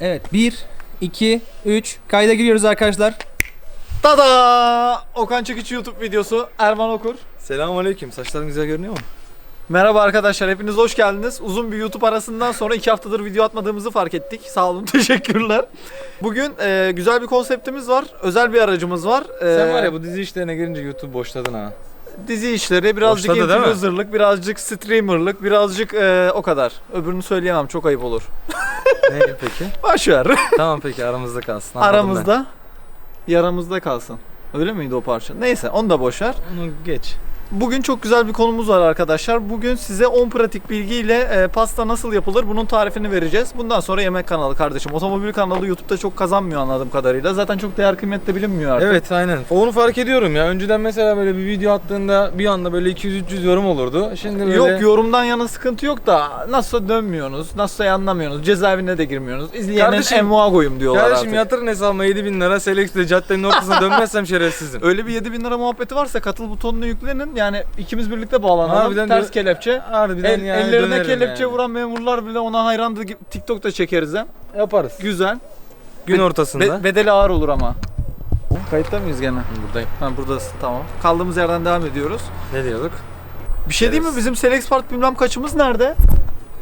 Evet 1, 2, 3. Kayda giriyoruz arkadaşlar. Tada! Okan Çekiç YouTube videosu Erman Okur. Selamünaleyküm. Saçlarım güzel görünüyor mu? Merhaba arkadaşlar hepiniz hoş geldiniz. Uzun bir YouTube arasından sonra iki haftadır video atmadığımızı fark ettik. Sağ olun teşekkürler. Bugün e, güzel bir konseptimiz var. Özel bir aracımız var. E, Sen var ya bu dizi işlerine girince YouTube boşladın ha. Dizi işleri, birazcık Boşladı değil mi? influencerlık, birazcık streamerlık, birazcık e, o kadar. Öbürünü söyleyemem çok ayıp olur. ne peki? Başver. tamam peki aramızda kalsın. anladım Aramızda, yaramızda kalsın. Öyle miydi o parça? Neyse onu da boşver. ben. Onu geç. Bugün çok güzel bir konumuz var arkadaşlar. Bugün size 10 pratik bilgiyle e, pasta nasıl yapılır bunun tarifini vereceğiz. Bundan sonra yemek kanalı kardeşim. Otomobil kanalı YouTube'da çok kazanmıyor anladığım kadarıyla. Zaten çok değer kıymet de bilinmiyor artık. Evet aynen. Onu fark ediyorum ya. Önceden mesela böyle bir video attığında bir anda böyle 200-300 yorum olurdu. Şimdi böyle... Yok yorumdan yana sıkıntı yok da nasıl dönmüyorsunuz, nasıl anlamıyorsunuz, cezaevine de girmiyorsunuz. İzleyenin Kardeşim- emua koyum diyorlar Kardeşim artık. yatırın hesabıma 7000 lira Selex'te caddenin ortasına dönmezsem şerefsizim. Öyle bir 7000 lira muhabbeti varsa katıl butonunu yüklenin. Yani ikimiz birlikte bağlanalım. Harbiden Ters dö- kelepçe. Harbiden El, yani ellerine dönerim kelepçe yani. vuran memurlar bile ona hayrandı. TikTok'ta çekeriz hem. Yaparız. Güzel. Gün Be- ortasında. Be- bedeli ağır olur ama. Kayıtta mıyız gene? Buradayım. Ha buradasın tamam. Kaldığımız yerden devam ediyoruz. Ne diyorduk? Bir şey değil mi? Bizim Selex Part bilmem kaçımız nerede?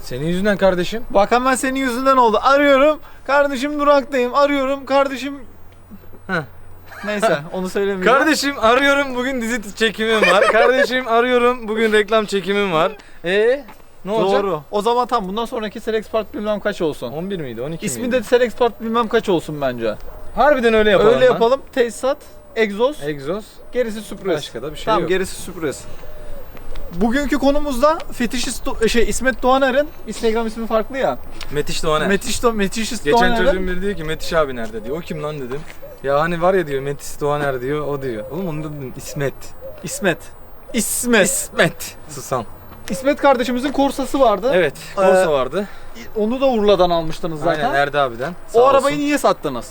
Senin yüzünden kardeşim. Bak hemen senin yüzünden oldu. Arıyorum. Kardeşim duraktayım. Arıyorum. Kardeşim... Heh. Neyse onu söylemeyeceğim. Kardeşim arıyorum bugün dizi çekimim var. Kardeşim arıyorum bugün reklam çekimim var. E ne olacak? Doğru. O zaman tam bundan sonraki Selex Part bilmem kaç olsun. 11 miydi 12 İsmi miydi? de Selex Part bilmem kaç olsun bence. Harbiden öyle yapalım. Öyle lan. yapalım. Tesisat, egzoz, Egzoz. gerisi sürpriz. Başka da bir şey tamam yok. gerisi sürpriz. Bugünkü konumuzda fetişist Do- şey İsmet Doğaner'in Instagram ismi farklı ya. Metiş Doğaner. Metiş Do Metişist Geçen Doğaner'in çocuğum biri diyor ki Metiş abi nerede diyor. O kim lan dedim. Ya hani var ya diyor Metiş Doğaner diyor o diyor. Oğlum onu da dedim İsmet. İsmet. İsmet. İsmet. Susam. İsmet kardeşimizin korsası vardı. Evet. Ee, Korsa vardı. Onu da Urla'dan almıştınız zaten. Aynen Erdi abiden. Sağ o olsun. arabayı niye sattınız?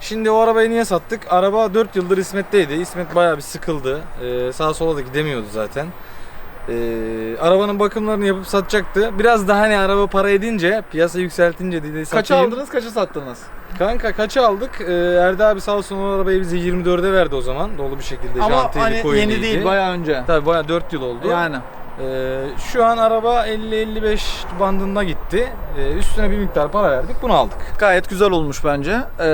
Şimdi o arabayı niye sattık? Araba 4 yıldır İsmet'teydi. İsmet bayağı bir sıkıldı. Ee, sağa sola da gidemiyordu zaten. Ee, arabanın bakımlarını yapıp satacaktı. Biraz daha hani araba para edince, piyasa yükseltince dedi Kaça satayım. aldınız, kaça sattınız? Kanka kaça aldık? Ee, Erdi abi sağ olsun o arabayı bize 24'e verdi o zaman. Dolu bir şekilde. Ama jantiydi, hani coil'iydi. yeni değil, bayağı önce. Tabii bayağı 4 yıl oldu. Yani. Ee, şu an araba 50-55 bandında gitti. Ee, üstüne bir miktar para verdik. Bunu aldık. Gayet güzel olmuş bence. Ee,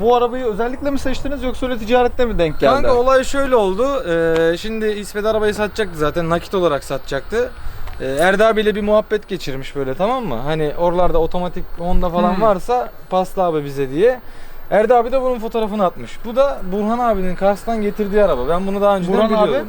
bu arabayı özellikle mi seçtiniz yoksa öyle ticarette mi denk geldi? Kanka olay şöyle oldu. Ee, şimdi İsmet arabayı satacaktı zaten nakit olarak satacaktı. Ee, Erda abiyle bir muhabbet geçirmiş böyle tamam mı? Hani oralarda otomatik Honda falan Hmm. varsa pasla abi bize diye. Erda abi de bunun fotoğrafını atmış. Bu da Burhan abinin Kars'tan getirdiği araba. Ben bunu daha önceden Burhan abi?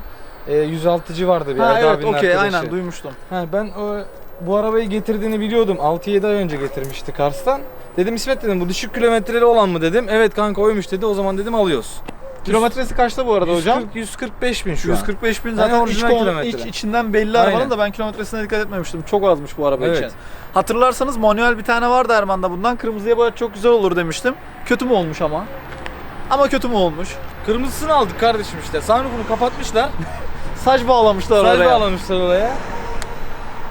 Biliyordum. Ee, 106'cı vardı bir Ha Erda evet abinin okey arkadaşı. aynen duymuştum. Ha, ben o, bu arabayı getirdiğini biliyordum. 6-7 ay önce getirmişti Kars'tan. Dedim İsmet dedim bu düşük kilometreli olan mı dedim. Evet kanka oymuş dedi. O zaman dedim alıyoruz. Kilometresi kaçta bu arada hocam? 140, 145 bin şu an. 145 bin zaten iç, orijinal kon- kilometre. iç- içinden belli Aynen. arabanın da ben kilometresine dikkat etmemiştim. Çok azmış bu araba Evet. için. Hatırlarsanız manuel bir tane vardı Erman'da bundan. Kırmızıya boyat çok güzel olur demiştim. Kötü mü olmuş ama? Ama kötü mü olmuş? Kırmızısını aldık kardeşim işte. Sunroof'unu kapatmışlar. Saç bağlamışlar Saç oraya. bağlamışlar oraya.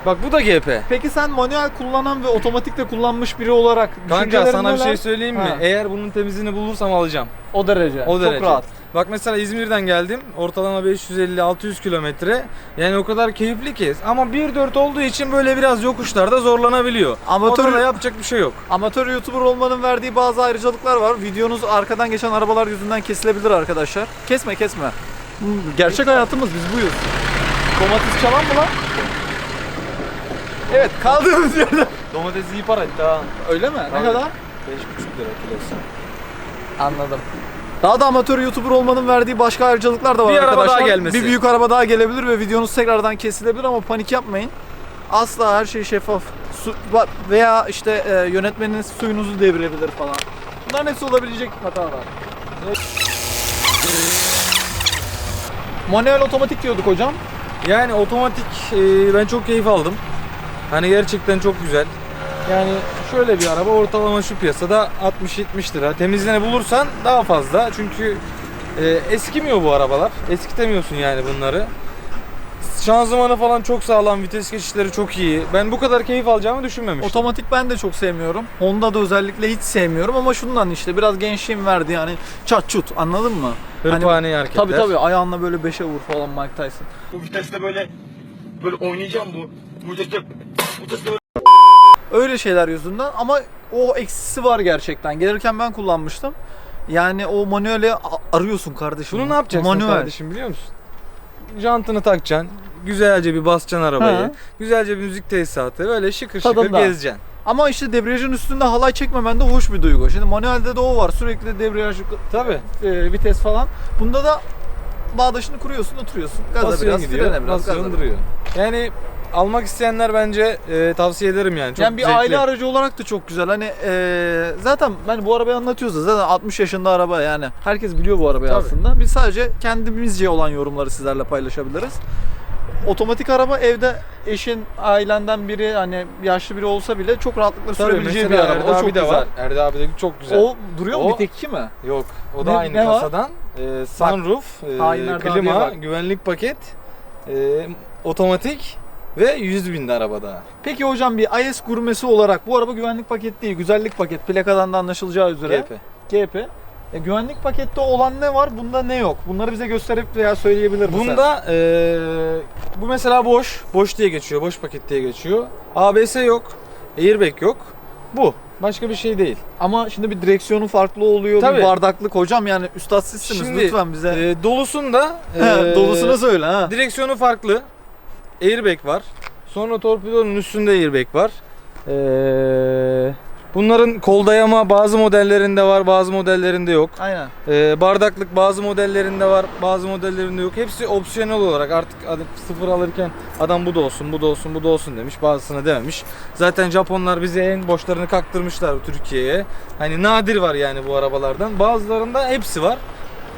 Bak bu da GP. Peki sen manuel kullanan ve otomatik de kullanmış biri olarak Kanka düşüncelerin sana bir neler? şey söyleyeyim mi? Ha. Eğer bunun temizliğini bulursam alacağım. O derece. O derece. Çok rahat. Bak mesela İzmir'den geldim. Ortalama 550-600 kilometre. Yani o kadar keyifli ki. Ama 1.4 olduğu için böyle biraz yokuşlarda zorlanabiliyor. Amatör- Amatör yapacak bir şey yok. Amatör YouTuber olmanın verdiği bazı ayrıcalıklar var. Videonuz arkadan geçen arabalar yüzünden kesilebilir arkadaşlar. Kesme kesme. Gerçek hayatımız biz buyuz. Domates çalan mı lan? Evet kaldığımız yerde. Domatesi iyi para etti ha. Öyle mi? Ne Tabii. kadar? 5,5 lira kilosu. Anladım. Daha da amatör YouTuber olmanın verdiği başka ayrıcalıklar da var Bir araba arkadaşlar. daha gelmesi. Bir büyük araba daha gelebilir ve videonuz tekrardan kesilebilir ama panik yapmayın. Asla her şey şeffaf. Su, veya işte e, yönetmeniniz suyunuzu devirebilir falan. Bunların hepsi olabilecek hatalar. Manuel otomatik diyorduk hocam. Yani otomatik e, ben çok keyif aldım. Hani gerçekten çok güzel. Yani şöyle bir araba ortalama şu piyasada 60-70 lira. Temizliğini bulursan daha fazla. Çünkü e, eskimiyor bu arabalar. Eskitemiyorsun yani bunları. Şanzımanı falan çok sağlam, vites geçişleri çok iyi. Ben bu kadar keyif alacağımı düşünmemiştim. Otomatik ben de çok sevmiyorum. Honda da özellikle hiç sevmiyorum ama şundan işte biraz gençliğim verdi yani çat çut anladın mı? Hırpani hareketler. Tabii tabii ayağınla böyle beşe vur falan Mike Tyson. Bu viteste böyle böyle oynayacağım bu. Bu viteste bu viteste böyle Öyle şeyler yüzünden ama o eksisi var gerçekten. Gelirken ben kullanmıştım. Yani o manueli a- arıyorsun kardeşim. Bunu ne yapacaksın Manuel. kardeşim biliyor musun? Jantını takacaksın. Güzelce bir basacaksın arabayı. Ha. Güzelce bir müzik tesisatı. Böyle şıkır şıkır Tadında. gezeceksin. Ama işte debriyajın üstünde halay çekmemen de hoş bir duygu. Şimdi manuelde de o var. Sürekli debriyaj, Tabii. e, vites falan. Bunda da bağdaşını kuruyorsun, oturuyorsun. Gaza Basıyorsun biraz, gidiyor. frene biraz, basıyorsun gaza duruyor. Yani almak isteyenler bence e, tavsiye ederim yani. Çok yani bir zevkli. aile aracı olarak da çok güzel. Hani e, zaten ben bu arabayı anlatıyoruz da zaten 60 yaşında araba yani. Herkes biliyor bu arabayı Tabii. aslında. Biz sadece kendimizce olan yorumları sizlerle paylaşabiliriz. Otomatik araba evde eşin, ailenden biri hani yaşlı biri olsa bile çok rahatlıkla Tabii sürebileceği bir mesela araba. Erdi o çok abi de güzel. var. Erdi abi de çok güzel. O duruyor mu? O- Bir tek iki mi? Yok. O da Ne- aynı ne var? kasadan. E, sunroof, e, hainler klima, bak. güvenlik paket, e, otomatik ve 100 binde arabada. Peki hocam bir IS gurmesi olarak bu araba güvenlik paket değil, güzellik paket. Plakadan da anlaşılacağı üzere. GP. GP. E, güvenlik pakette olan ne var? Bunda ne yok? Bunları bize gösterip veya söyleyebilir misin? Bunda eee, bu mesela boş. Boş diye geçiyor. Boş paket diye geçiyor. ABS yok. Airbag yok. Bu. Başka bir şey değil. ama şimdi bir direksiyonu farklı oluyor, Tabii. bir bardaklık hocam yani üstad sizsiniz Şimdi, lütfen bize. Eee, dolusunda eee, Dolusuna söyle ha. direksiyonu farklı. Airbag var. Sonra torpidonun üstünde airbag var. Eee, bunların kol dayama bazı modellerinde var, bazı modellerinde yok. Aynen. Ee, bardaklık bazı modellerinde var, bazı modellerinde yok. Hepsi opsiyonel olarak artık sıfır alırken adam bu da olsun, bu da olsun, bu da olsun demiş. Bazısına dememiş. Zaten Japonlar bize en boşlarını kaktırmışlar Türkiye'ye. Hani nadir var yani bu arabalardan. Bazılarında hepsi var.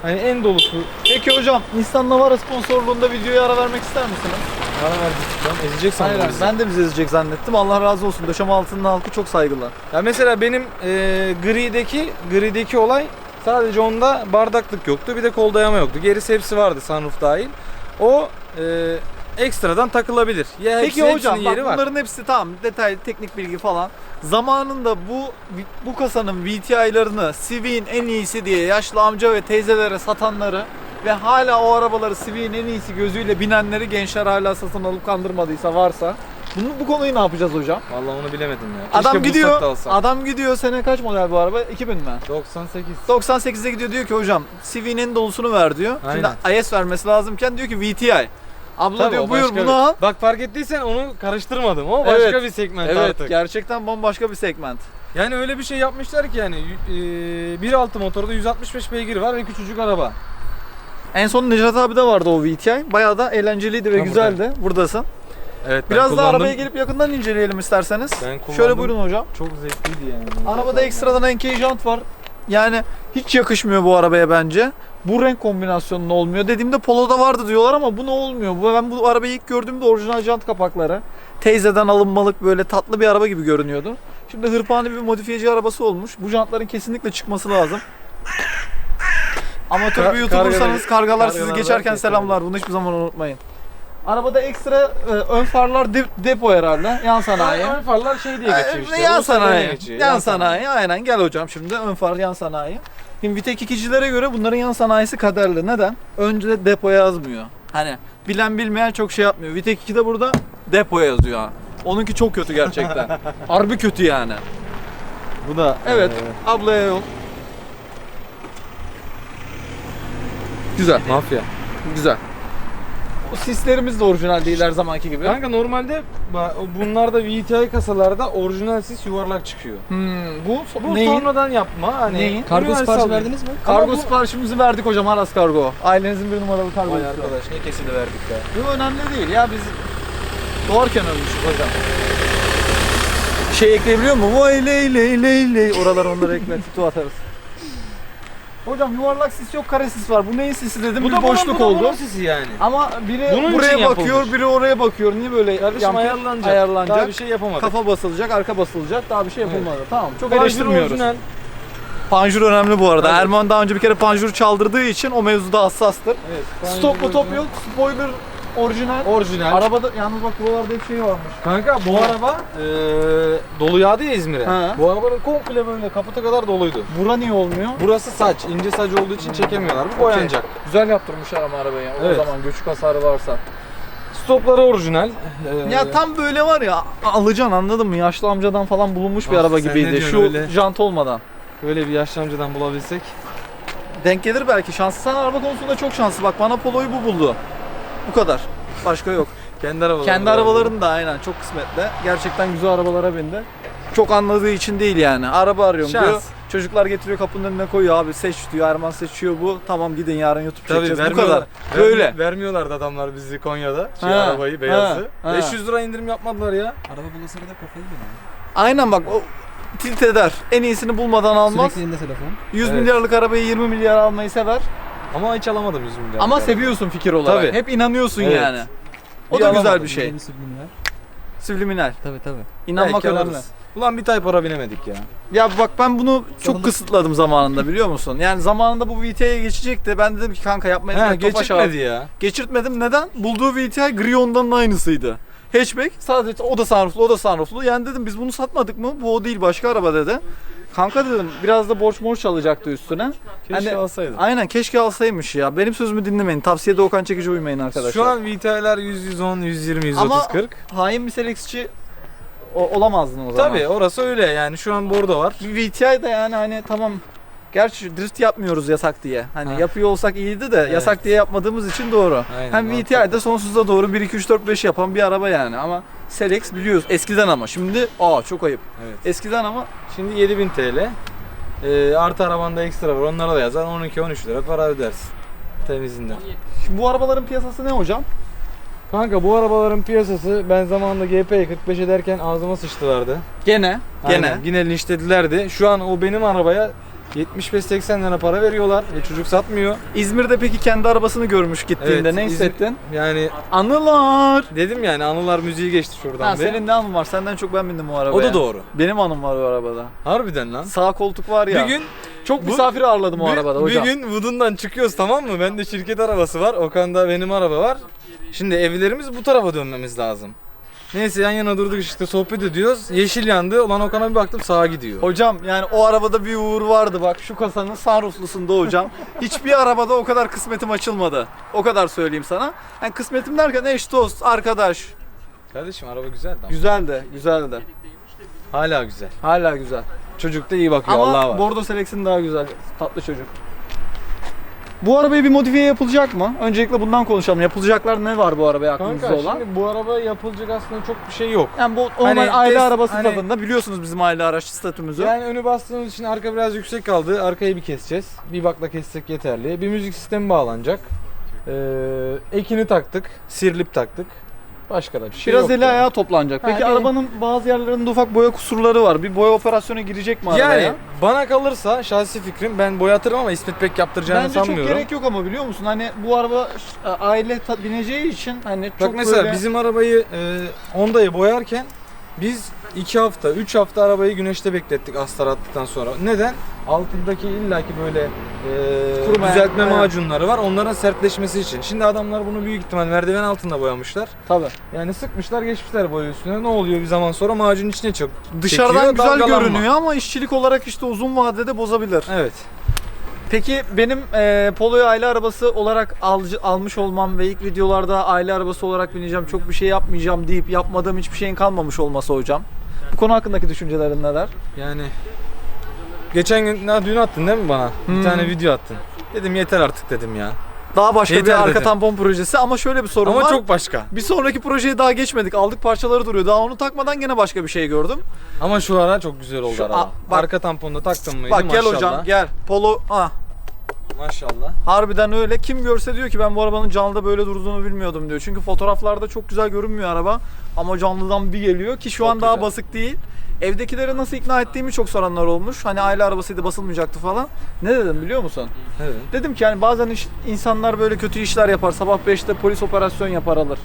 Hani en dolusu Peki hocam Nissan Navara sponsorluğunda videoya ara vermek ister misiniz? Ara verdik lan. Ezecek sandım bizi. Ben de bizi ezecek zannettim. Allah razı olsun. Döşeme altının halkı çok saygılar. Ya mesela benim e, grideki grideki olay sadece onda bardaklık yoktu. Bir de kol dayama yoktu. Gerisi hepsi vardı sunroof dahil. O e, ekstradan takılabilir. Ya Peki hocam bak yeri var. bunların hepsi tamam detaylı teknik bilgi falan. Zamanında bu bu kasanın VTI'larını Civic'in en iyisi diye yaşlı amca ve teyzelere satanları ve hala o arabaları Civic'in en iyisi gözüyle binenleri gençler hala satın alıp kandırmadıysa varsa bunu bu konuyu ne yapacağız hocam? Vallahi onu bilemedim ya. Adam Keşke gidiyor. da alsak. Adam gidiyor sene kaç model bu araba? 2000 mi? 98. 98'e gidiyor diyor ki hocam Civic'in en dolusunu ver diyor. Aynen. Şimdi IS vermesi lazımken diyor ki VTI. Abla Tabii, diyor o buyur başka bunu bir- al. Bak fark ettiysen onu karıştırmadım. O başka Evet. bir segment Evet artık. gerçekten bambaşka bir segment. Yani öyle bir şey yapmışlar ki yani e, 1.6 motorda 165 beygir var ve küçücük araba. En son Necat abi de vardı o VTI. Bayağı da eğlenceliydi ve Ha, güzeldi. Buradasın. Evet Biraz da kullandım. arabaya gelip yakından inceleyelim isterseniz. Ben kullandım. Şöyle buyurun hocam. Çok zevkliydi yani. Arabada ekstradan jant var. Yani hiç yakışmıyor bu arabaya bence. Bu renk kombinasyonun olmuyor. Dediğimde Polo'da vardı diyorlar ama bu ne olmuyor. Bu ben bu arabayı ilk gördüğümde orijinal jant kapakları. Teyzeden alınmalık böyle tatlı bir araba gibi görünüyordu. Şimdi hırpani bir modifiyeci arabası olmuş. Bu jantların kesinlikle çıkması lazım. Amatör bir YouTuber'sanız kargalar- kargalar sizi geçerken selamlar. Bunu hiçbir zaman unutmayın. Arabada ekstra e, ön farlar de- depo herhalde. Yan sanayi. Ön farlar şey diye geçiyor işte. Yan sanayi. geçiyor, Yan sanayi. Aynen gel hocam şimdi ön far yan sanayi. Şimdi Vitek ikicilere göre bunların yan sanayisi kaderli. Neden? Önce depoya yazmıyor. Hani bilen bilmeyen çok şey yapmıyor. Vitek 2'de burada depoya yazıyor ha. Onunki çok kötü gerçekten. Harbi kötü yani. Bu da Evet. e, Ablaya yol. Güzel. mafya. Güzel. O sislerimiz de orijinal değil her zamanki gibi. Kanka normalde bunlarda VTI kasalarda orijinal sis yuvarlak çıkıyor. Hmm, bu, Bu neyin? sonradan yapma hani. Neyin? Kargo siparişi verdiniz mi? Kargo bu- siparişimizi verdik hocam Aras Kargo. Ailenizin bir numaralı kargo. Vay arkadaş ne kesili verdik ya. Bu önemli değil ya biz doğarken ölmüşüz hocam. Şey ekleyebiliyor mu? Vay ley ley ley ley. Oralar onları ekle tutu atarız. Hocam yuvarlak sis yok kare sis var. Bu neyin sisi dedim Bu bir da boşluk bunun, bu da oldu. sisi yani. Ama biri Bunun buraya yapılmış. bakıyor, biri oraya bakıyor. Niye böyle Kardeşim yampir- ayarlanacak. ayarlanacak. Daha bir şey yapamadık. Kafa basılacak, arka basılacak. Daha bir şey yapılmadı. Tamam. Çok Panjur eleştirmiyoruz. orijinal. Panjur önemli bu arada. Tabii. Erman daha önce bir kere panjur çaldırdığı için o mevzuda hassastır. Evet. panjur Stop mu top yok, spoiler orijinal. Orijinal. Arabada yalnız bak buralarda hep şey varmış. Kanka bu araba eee dolu yağdı ya İzmir'e. Ha. Bu arabanın komple böyle kaputa kadar doluydu. Bura niye olmuyor? Burası saç, ince saç olduğu için çekemiyorlar. Bu boyanacak. Güzel yaptırmışlar ama arabayı Evet. o zaman göçük hasarı varsa. Stopları orijinal. Eee, Ya tam böyle var ya alacaksın anladın mı? Yaşlı amcadan falan bulunmuş bir Ah, araba sen ne gibiydi. diyorsun Şu öyle? jant olmadan. böyle bir yaşlı amcadan bulabilsek. Denk gelir belki. Şanslı sen araba konusunda çok şanslı. Bak bana Polo'yu bu buldu. Bu kadar. Başka yok. Kendi arabaları. Kendi arabaların da aynen çok kısmetli. Gerçekten güzel arabalara bindi. Çok anladığı için değil yani. Araba arıyorum Şans. diyor. Çocuklar getiriyor kapının önüne koyuyor abi seç diyor. Erman seçiyor bu. Tamam gidin yarın YouTube Tabii çekeceğiz. Bu vermiyorlar. kadar. Böyle. Vermi- Vermiyorlardı adamlar bizi Konya'da. Şu Ha, arabayı beyazı. ha, ha. 500 lira indirim yapmadılar ya. Araba bulasa kadar kafayı yiyor. Aynen bak o tilt eder. En iyisini bulmadan almaz. Sürekli elinde telefon. 100 Evet. milyarlık arabayı 20 milyar almayı sever. Ama hiç alamadım 100 milyar. Ama seviyorsun fikir olarak. Tabii. Hep inanıyorsun Evet. yani. O da güzel bir şey. Subliminal. Tabii tabii. İnanmak Belki önemli. alırız. Ulan bir Type ara binemedik ya. Ya bak ben bunu çok Sonunda- kısıtladım zamanında biliyor musun? Yani zamanında bu VT'ye geçecekti. Ben dedim ki kanka yapmayın. Abi. geçirmedi ya. Geçirtmedim. Neden? Bulduğu VTI Grion'dan aynısıydı. Hatchback sadece o da sunrooflu o da sunrooflu. Yani dedim biz bunu satmadık mı? Bu o değil başka araba dedi. Kanka dedim biraz da borç morç alacaktı üstüne. Keşke Hani- alsaydım. Aynen keşke alsaymış ya. Benim sözümü dinlemeyin. Tavsiyede Okan Çekici uymayın arkadaşlar. Şu an VT'ler 100, 110, 120, 130, Ama 40. hain bir seleksçi olamazdın o zaman. Tabii orası öyle yani şu an bordo var. VTI de yani hani tamam Gerçi drift yapmıyoruz yasak diye. Hani Ha. yapıyor olsak iyiydi de Evet. yasak diye yapmadığımız için doğru. Aynen, Hem mantıklı. VTI de sonsuza doğru 1 2 3 4 5 yapan bir araba yani ama Selex biliyoruz eskiden ama şimdi aa çok ayıp. Evet. Eskiden ama Şimdi 7000 TL. Ee, artı arabanda ekstra var. Onlara da yazar 12-13 lira para ödersin. Temizinden. şimdi bu arabaların piyasası ne hocam? Kanka bu arabaların piyasası ben zamanında GP'yi 45 ederken ağzıma sıçtılardı. Gene gene Aynen, Yine linçledilerdi. Şu an o benim arabaya 75-80 lira para veriyorlar ve çocuk satmıyor. İzmir'de peki kendi arabasını görmüş gittiğinde Evet, ne İzmir- hissettin? Yani Anılar. dedim yani anılar müziği geçti şuradan Ha, bir. senin ne anın var? Senden çok ben bindim o arabaya. O da doğru. Benim anım var o arabada. Harbiden lan. Sağ koltuk var ya. Bir gün çok bu- misafir ağırladım o bir, arabada bir hocam. gün Wood'undan çıkıyoruz tamam mı? Bende şirket arabası var. Okan'da benim araba var. Şimdi evlerimiz bu tarafa dönmemiz lazım. Neyse yan yana durduk işte sohbet ediyoruz. Yeşil yandı. Ulan Okan'a bir baktım sağa gidiyor. Hocam yani o arabada bir uğur vardı bak şu kasanın sunrooflusunda hocam. Hiçbir arabada o kadar kısmetim açılmadı. O kadar söyleyeyim sana. Yani kısmetim derken eş dost, arkadaş. Kardeşim araba güzeldi ama. Güzel de, güzel de. Hala güzel. Hala güzel. Çocuk da iyi bakıyor Allah Ama var. Bordo Selex'in daha güzel. Tatlı çocuk. Bu arabaya bir modifiye yapılacak mı? Öncelikle bundan konuşalım. Yapılacaklar ne var bu arabaya aklınızda Kanka olan? şimdi bu araba yapılacak aslında çok bir şey yok. Yani bu normal Hani aile test- arabası hani- tadında biliyorsunuz bizim aile araç statümüzü. Yani önü bastığımız için arka biraz yüksek kaldı. Arkayı bir keseceğiz. Bir bakla kessek yeterli. Bir müzik sistemi bağlanacak. Ee, ekini taktık. Sirlip taktık. Başka da bir şey Biraz yok. eli yani. ayağı toplanacak. Ha, Peki bir- arabanın bazı yerlerinde ufak boya kusurları var. Bir boya operasyonu girecek mi arabaya? Yani bana kalırsa şahsi fikrim ben boyatırım ama İsmet pek yaptıracağını Bence çok sanmıyorum. gerek yok ama biliyor musun? Hani bu araba e, aile ta- bineceği için hani çok Bak mesela böyle... bizim arabayı e, Honda'yı boyarken biz 2 hafta, 3 hafta arabayı güneşte beklettik astar attıktan sonra. Neden? Altındaki illaki böyle e, düzeltme evet. macunları var. Onların sertleşmesi için. Şimdi adamlar bunu büyük ihtimal merdiven altında boyamışlar. Tabii. Yani sıkmışlar geçmişler boya üstüne. Ne oluyor bir zaman sonra macunun içine çok Dışarıdan çekiyor, güzel dalgalanma. görünüyor ama işçilik olarak işte uzun vadede bozabilir. Evet. Peki benim e, Polo'yu aile arabası olarak alcı, almış olmam ve ilk videolarda aile arabası olarak bineceğim, çok bir şey yapmayacağım deyip yapmadığım hiçbir şeyin kalmamış olması hocam. Bu konu hakkındaki düşüncelerin neler? Yani geçen gün ha, dün attın değil mi bana? Hmm. Bir tane video attın. Dedim yeter artık dedim ya. Daha başka Yeter bir arka dedim. tampon projesi ama şöyle bir sorun Ama var. çok başka. Bir sonraki projeye daha geçmedik. Aldık parçaları duruyor. Daha onu takmadan gene başka bir şey gördüm. Ama şu ara çok güzel oldu Şu- araba. a- bak- Arka tamponda taktım mıydı Bak gel maşallah. hocam gel. Polo ah Maşallah. harbiden öyle. Kim görse diyor ki ben bu arabanın canlıda böyle durduğunu bilmiyordum diyor. Çünkü fotoğraflarda çok güzel görünmüyor araba. Ama canlıdan bir geliyor ki şu Çok an daha güzel. basık değil. Evdekileri nasıl ikna ettiğimi çok soranlar olmuş. Hani aile arabasıydı basılmayacaktı falan. Ne dedim biliyor musun? Evet. Dedim ki yani bazen iş- insanlar böyle kötü işler yapar. Sabah 5'te polis operasyon yapar alır.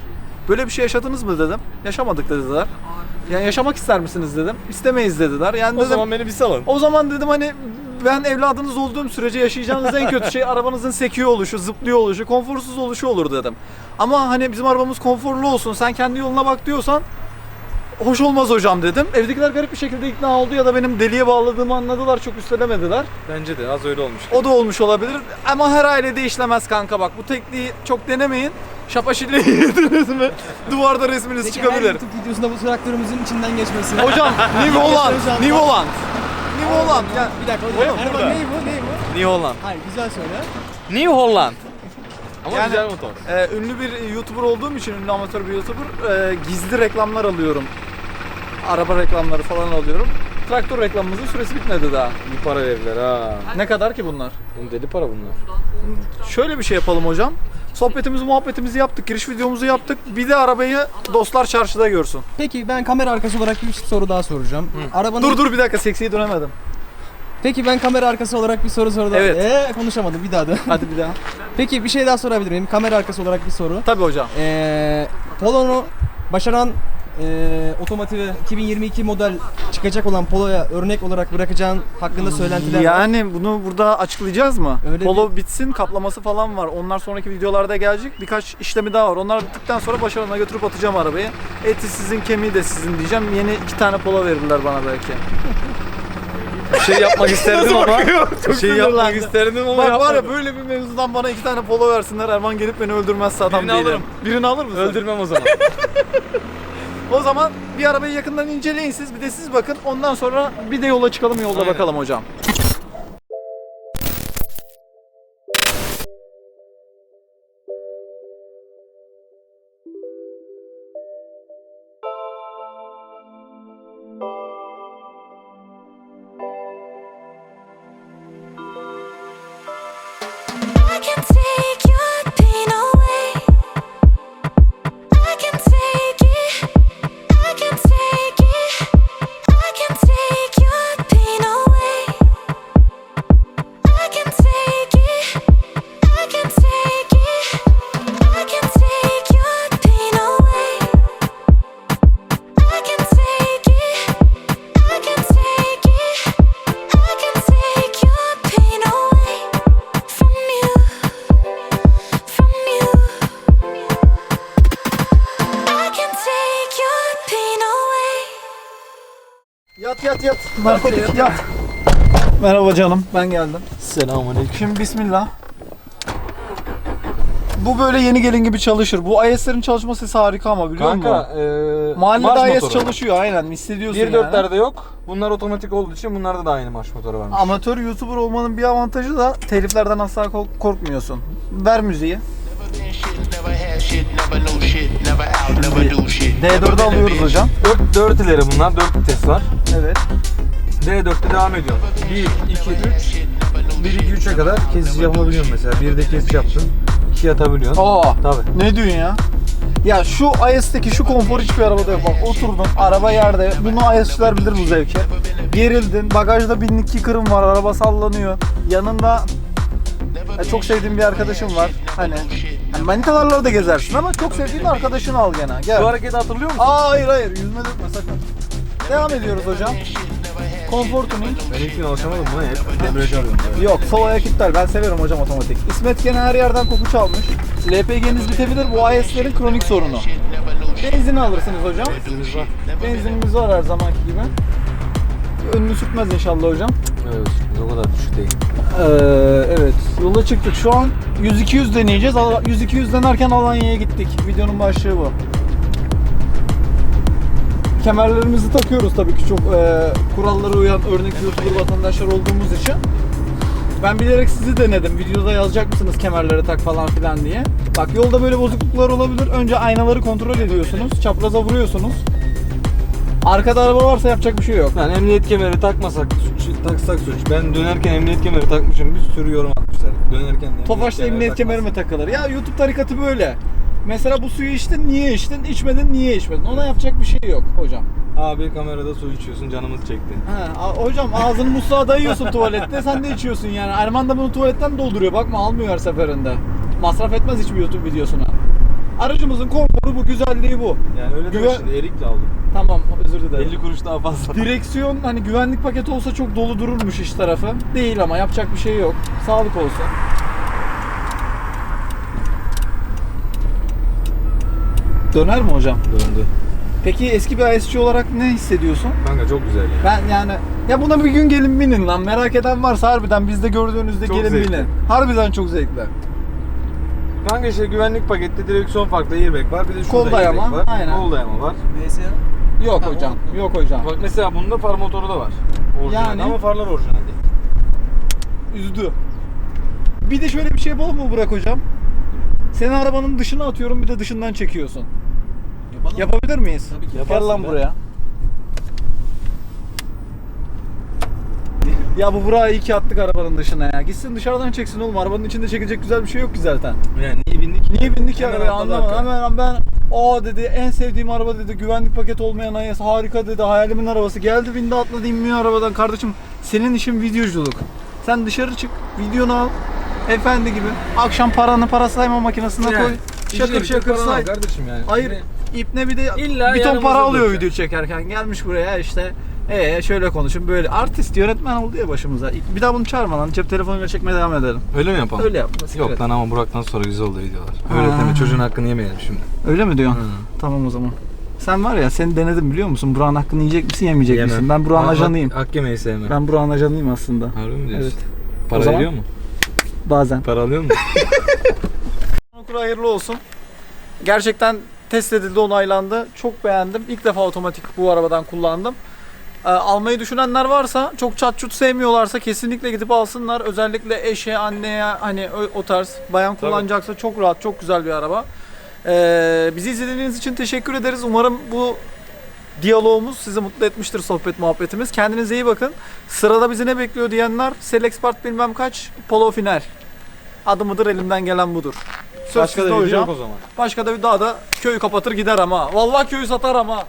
Böyle bir şey yaşadınız mı dedim. Yaşamadık dediler. Yani yaşamak ister misiniz dedim. İstemeyiz dediler. Yani O dedim, zaman beni bir salın. o zaman dedim hani ben evladınız olduğum sürece yaşayacağınız en kötü şey arabanızın sekiyor oluşu, zıplıyor oluşu, konforsuz oluşu olur dedim. Ama hani bizim arabamız konforlu olsun, sen kendi yoluna bak diyorsan hoş olmaz hocam dedim. Evdekiler garip bir şekilde ikna oldu ya da benim deliye bağladığımı anladılar, çok üstelemediler. Bence de az öyle olmuş. O da olmuş olabilir ama her ailede işlemez kanka bak. Bu tekniği çok denemeyin. Şapaşilleyi yediniz mi duvarda resminiz Peki her çıkabilir. YouTube videosunda bu traktörümüzün içinden geçmesi. Hocam New Holland, Hocam, New. Holland. New Holland. Ya, Bir dakika. Oğlum, Erman burada. ne bu ne bu? New Holland. Hayır güzel söyle. New Holland. Ama Yani- güzel motor. Ee, ünlü bir YouTuber olduğum için, ünlü amatör bir YouTuber, e, gizli reklamlar alıyorum. Araba reklamları falan alıyorum. Traktör reklamımızın süresi bitmedi daha. İyi para verirler ha. Ne kadar ki bunlar? Oğlum deli para bunlar. Şöyle bir şey yapalım hocam. Sohbetimizi, muhabbetimizi yaptık, giriş videomuzu yaptık. Bir de arabayı dostlar çarşıda görsün. Peki ben kamera arkası olarak bir soru daha soracağım. Arabanın Dur dur bir dakika seksiye dönemedim. Peki ben kamera arkası olarak bir soru sordum. Evet. Ee, konuşamadım bir daha da. Hadi bir daha. Peki bir şey daha sorabilir miyim? Kamera arkası olarak bir soru. Tabii hocam. Ee, Polo'nu başaran e, otomotive 2022 model çıkacak olan Polo'ya örnek olarak bırakacağın hakkında söylentiler var. Yani bunu burada açıklayacağız mı? Öyle Polo bitsin, kaplaması falan var. Onlar sonraki videolarda gelecek. Birkaç işlemi daha var. Onlar bittikten sonra başarına götürüp atacağım arabayı. Eti sizin, kemiği de sizin diyeceğim. Yeni iki tane polo verirler bana belki. Bir şey yapmak isterdim ama. Bir şey yapmak isterdim ama Bak var ya böyle bir mevzudan bana iki tane polo versinler. Erman gelip beni öldürmezse adam Birini değilim. alırım. Birini alır mısın? Öldürmem o zaman. O zaman bir arabayı yakından inceleyin siz. Bir de siz bakın. Ondan sonra bir de yola çıkalım yolda Aynen. bakalım hocam. Yat yat yat. Narkotik yat. Merhaba canım. Ben geldim. Selamünaleyküm. Şimdi bismillah. Bu böyle yeni gelin gibi çalışır. Bu IS'lerin çalışma sesi harika ama biliyor Kanka, musun? eee Mahallede IS motoru. çalışıyor aynen hissediyorsun 1.4'lerde yani. yok. Bunlar otomatik olduğu için bunlarda da aynı marş motoru varmış. Amatör YouTuber olmanın bir avantajı da teliflerden asla kork- korkmuyorsun. Ver müziği. D4'ü alıyoruz hocam. 4, 4 ileri bunlar. 4 vites var. Evet. D4'te devam ediyor. 1, 2, 3. 1, 2, 3'e kadar kesiş yapabiliyorsun mesela. 1'de kesiş yaptın. 2 atabiliyorsun. Aa. Tabii. Ne diyorsun ya? Ya şu IS'teki şu konfor hiçbir arabada yok. Bak oturdun, araba yerde. Bunu IS'çiler bilir bu zevki. Gerildin, bagajda binlik yıkırım var, araba sallanıyor. Yanında ya çok sevdiğim bir arkadaşım var. Hani, hani manitalarla da gezersin ama çok sevdiğin arkadaşını al gene. Gel. Bu hareketi hatırlıyor musun? Aa, hayır hayır, yüzme dökme sakın. Devam ediyoruz hocam. Konfor tuning. Ben ilk gün alışamadım buna hep debriyajı alıyorum. Yok sol ayak iptal. Ben severim hocam otomatik. İsmet gene her yerden koku çalmış. LPG'niz bitebilir. Bu AS'lerin kronik sorunu. Benzin alırsınız hocam. Benzinimiz var. Benzinimiz var her zamanki gibi. Önünü sürtmez inşallah hocam. Evet, o kadar düşük değil. Ee, evet. Yola çıktık. Şu an 100-200 deneyeceğiz. Al- 100-200 denerken Alanya'ya gittik. Videonun başlığı bu. Kemerlerimizi takıyoruz tabii ki çok e, kurallara uyan örnek YouTuber vatandaşlar olduğumuz için. Ben bilerek sizi denedim. Videoda yazacak mısınız kemerleri tak falan filan diye. Bak yolda böyle bozukluklar olabilir. Önce aynaları kontrol ediyorsunuz. Çapraza vuruyorsunuz. Arkada araba varsa yapacak bir şey yok. Yani emniyet kemeri takmasak suç, taksak suç. Ben dönerken emniyet kemeri takmışım. Bir sürü yorum atmışlar. Dönerken de emniyet Tofaş'ta emniyet kemeri mi takılır? Ya YouTube tarikatı böyle. Mesela bu suyu içtin, niye içtin? İçmedin, niye içmedin? Ona yapacak bir şey yok hocam. Abi kamerada su içiyorsun canımız çekti. Ha, hocam ağzını musluğa dayıyorsun tuvalette, sen de içiyorsun yani. Erman da bunu tuvaletten dolduruyor. Bakma almıyor her seferinde. Masraf etmez hiçbir YouTube videosuna. Aracımızın konforu bu, güzelliği bu. Yani öyle Güven- deme şimdi erikle aldım. Tamam, özür dilerim. 50 kuruş daha fazla. Direksiyon hani güvenlik paketi olsa çok dolu dururmuş iç tarafı. Değil ama yapacak bir şey yok. Sağlık olsun. Döner mi hocam? Döndü. Peki eski bir ISC olarak ne hissediyorsun? Kanka çok güzel yani. Ben yani ya buna bir gün gelin binin lan merak eden varsa harbiden bizde gördüğünüzde Çok gelin zevkli. binin. Harbiden çok zevkli. Kanka işte güvenlik pakette direksiyon farklı airbag var. Bir de şurada Kol dayama, airbag var. aynen. Kol dayama var. VSA. Yok hocam, yok hocam. Bak mesela bunda far motoru da var. Orijinal Yani? ama farlar orijinal değil. Üzdü. Bir de şöyle bir şey yapalım mı Burak hocam? Senin arabanın dışına atıyorum bir de dışından çekiyorsun. Yapalım. Yapabilir miyiz? Tabii ki. Gel Yaparsın lan be. buraya. Ya bu Burak'ı iyi ki attık arabanın dışına ya. Gitsin dışarıdan çeksin oğlum. Arabanın içinde çekecek güzel bir şey yok ki zaten. Yani niye bindik? Niye bindik Hemen arabaya atladı anlamadım. arkaya. Hemen ben o dedi en sevdiğim araba dedi güvenlik paket olmayan ayas harika dedi hayalimin arabası. Geldi bindi atladı inmiyor arabadan kardeşim. Senin işin videoculuk. Sen dışarı çık videonu al. Efendi gibi. Akşam paranı para sayma makinesine Yani, koy. Şakır şakır paran al say. Kardeşim yani. Hayır. İpne bir de İlla bir ton para alıyor duracak. video çekerken. Gelmiş buraya işte. Ee şöyle konuşun böyle. Artist yönetmen oldu ya başımıza. Bir daha bunu çağırma lan. Cep telefonuyla çekmeye devam edelim. Öyle mi yapalım? Öyle et. Yok lan ama Burak'tan sonra güzel oldu videolar. Deme çocuğun hakkını yemeyelim şimdi. Öyle mi diyorsun? Hı. Tamam o zaman. Sen var ya seni denedim biliyor musun? Burak'ın hakkını yiyecek misin yemeyecek misin? Ben Burak'ın Hak- ajanıyım. Hak yemeyi sevmem. Ben Burak'ın ajanıyım aslında. Harbi mi diyorsun? Evet. Para O zaman- veriyor mu? Bazen. Para alıyor mu? Okul hayırlı olsun. Gerçekten test edildi, onaylandı. Çok beğendim. İlk defa otomatik bu arabadan kullandım. Ee, almayı düşünenler varsa, çok çat çut sevmiyorlarsa kesinlikle gidip alsınlar. Özellikle eşe, anneye hani o, o tarz bayan kullanacaksa çok rahat, çok güzel bir araba. Ee, bizi izlediğiniz için teşekkür ederiz. Umarım bu diyalogumuz sizi mutlu etmiştir sohbet muhabbetimiz. Kendinize iyi bakın. Sırada bizi ne bekliyor diyenler Selexpart bilmem kaç Polo final. Adı mıdır elimden gelen budur. Söz Başka sizde da video hocam. yok o zaman. Başka da bir daha da köyü kapatır gider ama. Vallahi köyü satar ama.